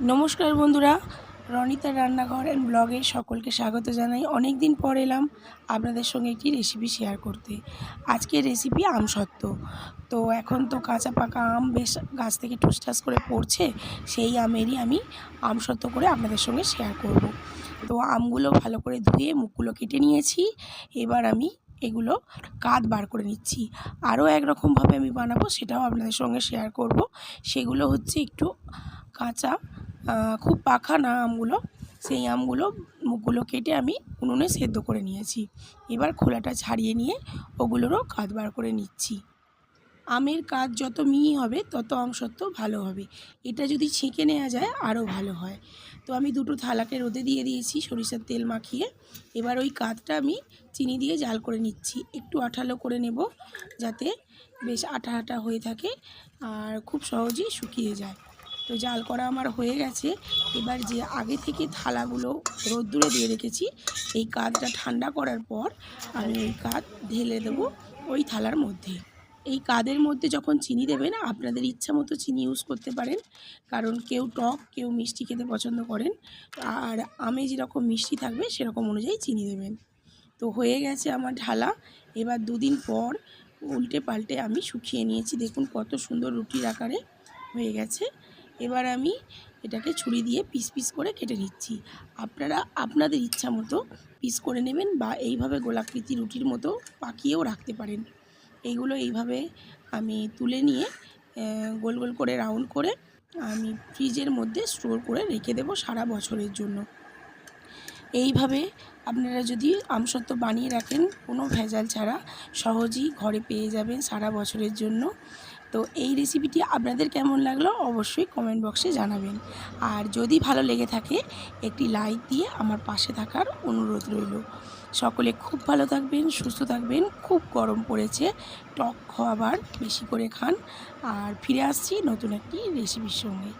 নমস্কার বন্ধুরা, রনিতার রান্নাঘর অ্যান্ড ব্লগে সকলকে স্বাগত জানাই। অনেক দিন পর এলাম আপনাদের সঙ্গে একটি রেসিপি শেয়ার করতে। আজকের রেসিপি আমসত্ত্ব তো এখন তো কাঁচা পাকা আম বেশ গাছ থেকে ঠুসঠাস করে পড়ছে, সেই আমেরই আমি আমসত্ত্ব করে আপনাদের সঙ্গে শেয়ার করব। তো আমগুলো ভালো করে ধুয়ে মুখগুলো কেটে নিয়েছি। এবার আমি এগুলো কাত বার করে নিচ্ছি। আরও একরকমভাবে আমি বানাবো সেটাও আপনাদের সঙ্গে শেয়ার করব। সেগুলো হচ্ছে একটু কাঁচা খুব পাখা না আমগুলো, সেই আমগুলো, মুখগুলো কেটে আমি উনুনে সেদ্ধ করে নিয়েছি। এবার খোলাটা ছাড়িয়ে নিয়ে ওগুলোরও কাজ বার করে নিচ্ছি। আমের কাজ যত মিহি হবে, তত আমসত্ত্ব ভালো হবে। এটা যদি ছেঁকে নেওয়া যায়, আরও ভালো হয়। তো আমি দুটো থালাকে রোদে দিয়ে দিয়েছি, সরিষার তেল মাখিয়ে। এবার ওই কাঁধটা আমি চিনি দিয়ে জাল করে নিচ্ছি। একটু আঠালো করে নেব, যাতে বেশ আঠা আঠা হয়ে থাকে আর খুব সহজেই শুকিয়ে যায়। তো জাল করা আমার হয়ে গেছে। এবার যে আগে থেকে থালাগুলো রোদ্দুরে দিয়ে রেখেছি, এই কাঠটা ঠান্ডা করার পর আমি ওই কাঠ ঢেলে দেবো ওই থালার মধ্যে। এই কাদের মধ্যে যখন চিনি দেবেন, আপনাদের ইচ্ছা মতো চিনি ইউজ করতে পারেন, কারণ কেউ টক, কেউ মিষ্টি খেতে পছন্দ করেন, আর আমি যেরকম মিষ্টি থাকবে, সেরকম অনুযায়ী চিনি দেবেন। তো হয়ে গেছে আমার ঢালা। এবার দুদিন পর উল্টে পাল্টে আমি শুকিয়ে নিয়েছি। দেখুন কত সুন্দর রুটির আকারে হয়ে গেছে। এবার আমি এটাকে ছুরি দিয়ে পিস পিস করে কেটে নিচ্ছি। আপনারা আপনাদের ইচ্ছা মতো পিস করে নেবেন বা এইভাবে গোলাকৃতি রুটির মতো পাকিয়েও রাখতে পারেন। এইগুলো এইভাবে আমি তুলে নিয়ে গোল গোল করে রাউন্ড করে আমি ফ্রিজের মধ্যে স্টোর করে রেখে দেবো সারা বছরের জন্য। এইভাবে আপনারা যদি আমসত্ত্ব বানিয়ে রাখেন, কোনো ভেজাল ছাড়া সহজেই ঘরে পেয়ে যাবেন সারা বছরের জন্য। তো এই রেসিপিটি আপনাদের কেমন লাগল অবশ্যই কমেন্ট বক্সে জানাবেন। আর যদি ভালো লেগে থাকে, একটি লাইক দিয়ে আমার পাশে থাকার অনুরোধ রইল। সকলে খুব ভালো থাকবেন, সুস্থ থাকবেন, খুব গরম পড়েছে, টক খাবার বেশি করে খান। আর ফিরে আসছি নতুন একটি রেসিপির সঙ্গে।